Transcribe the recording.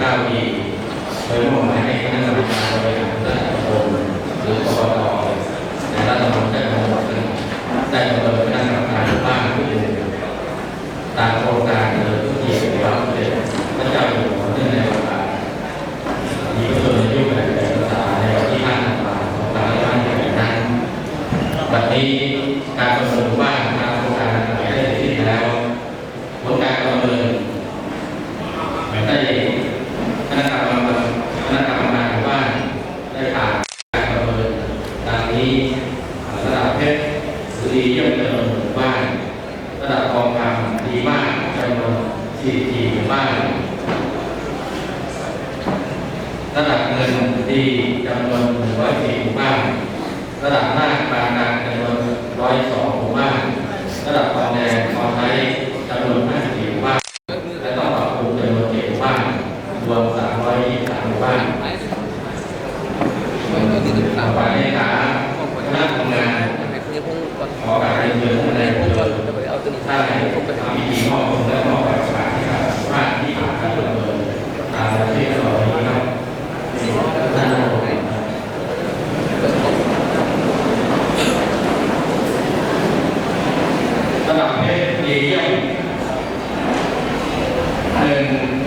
69ปีโดยมอบหมายให้คณะกรรมการบริหารราชการหรือกบตในรัฐธรรมนูญได้กำหนดได้กำหนดคณะกรรมการบ้านผู้อื่ตามโครงการเดินทุกเกียรติวัฒน์เด็จพระเจ้าอยู่หัวเนื่องในโอกาสมีพระชนมายุคแห่งแผ่นภาษาในวันที่5ธันวาคม2557นั้นวันนี้การประเมินว่าทาง สุรีย่อจำนวนหมู่บ้านระดับกองกำดีมากจำนวนสี่สี่หมู่บ้านระดับเงินดีจำนวนหนึ่งร้อยสี่หมู่บ้านระดับหน้าปางนางจำนวนร้อยสองหมู่บ้านระดับทองแดงทองไทยจำนวนห้าสี่หมู่บ้านและต้องปรับปรุงจำนวนเจ็ดหมู่บ้านรวมสามร้อยยี่สิบสามหมู่บ้านต่อไป ขอการเงินในผู้จนถ้าไหนทำดีมอบผลและมอประชาศที่มากที่ผ่านการดำเนินตามประเทศเราครับระดับเพศดีเยี่ยมหนึ่ง